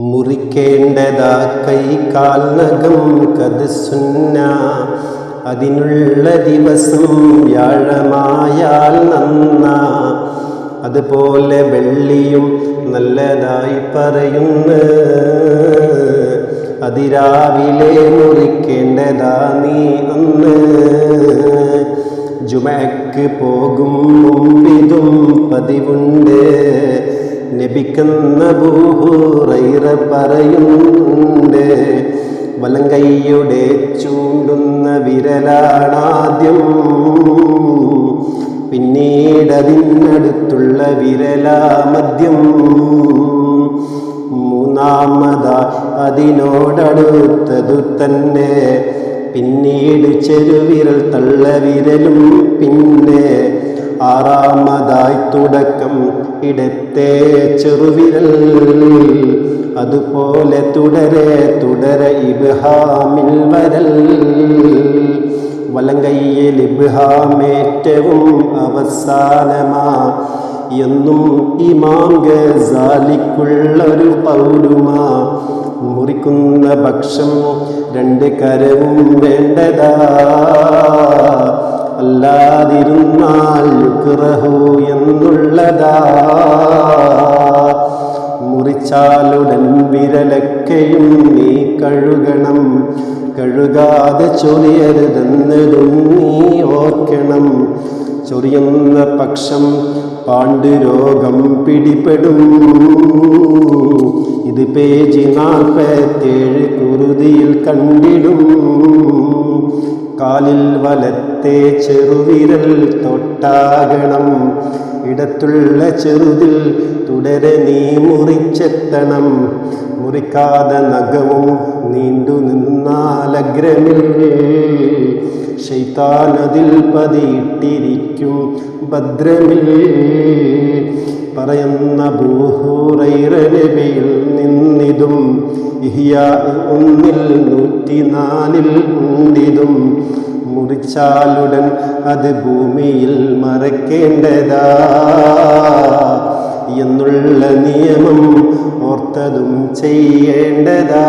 മുറിക്കേണ്ടതാ കൈകാൽ നഖം കത് സുന്ന. അതിനുള്ള ദിവസം വ്യാഴമായാൽ നന്ന. അതുപോലെ വെള്ളിയും നല്ലതായി പറയുന്നു. അതിരാവിലെ മുറിക്കേണ്ടതാ നീ അന്ന്. ജുമക്ക് പോകും മുമ്പിതും പതിവുണ്ട്. നബിക്കുന്ന ഭൂഹുറൈറ പറയുന്നുണ്ട്. വലങ്കൈയുടെ ചൂണ്ടുന്ന വിരലാണാദ്യം. പിന്നീട് അതിനടുത്തുള്ള വിരലാ മദ്യം. മൂന്നാമത അതിനോടടുത്തതു തന്നെ. പിന്നീട് ചെറുവിരൽ തള്ളവിരലും പിന്നെ ആറാമതായി തുടക്കം ഇടത്തെ ചെറുവിരൽ. അതുപോലെ തുടരെ തുടരെ ഇബ്ഹാമിൽ വരൽ. വലങ്കയ്യിൽ ഇബ്ഹാമേറ്റവും അവസാനമാ. എന്നും ഇമാം ഗസാലിക്കുള്ളൊരു പൗരുമാ. മുറിക്കുന്ന ഭക്ഷം രണ്ട് കരവും വേണ്ടതാ. അല്ലാതിരുന്നാൽ കുറഹു എന്നുള്ളതാ. മുറിച്ചാലുടൻ വിരലൊക്കെയും നീ കഴുകണം. കഴുകാതെ ചൊറിയരുതെന്നതും നീ ഓർക്കണം. ചൊറിയുന്ന പക്ഷം പാണ്ഡുരോഗം പിടിപെടും. ഇത് പേജി നാൽപ്പത്തേഴ് കുറുതിയിൽ കണ്ടിടും. കാലിൽ വലത്തെ ചെറുവിരൽ തൊട്ടാകണം. ഇടത്തുള്ള ചെറുതിൽ തുടരെ നീ മുറിച്ചെത്തണം. മുറിക്കാതെ നഖവും നീണ്ടു നിന്നാലഗ്രമിൽ ശൈത്താനതിൽ പതിയിട്ടിരിക്കും ഭദ്രമിൽ. പറയുന്ന ഭൂഹൂറൈറനബിയിൽ നിന്നിതും ഇഹിയ ഒന്നിൽ നൂറ്റിനാലിൽ ഉണ്ടിതും. മുറിച്ചാലുടൻ അത് ഭൂമിയിൽ മറക്കേണ്ടതാ എന്നുള്ള നിയമം ഓർത്തതും ചെയ്യേണ്ടതാ.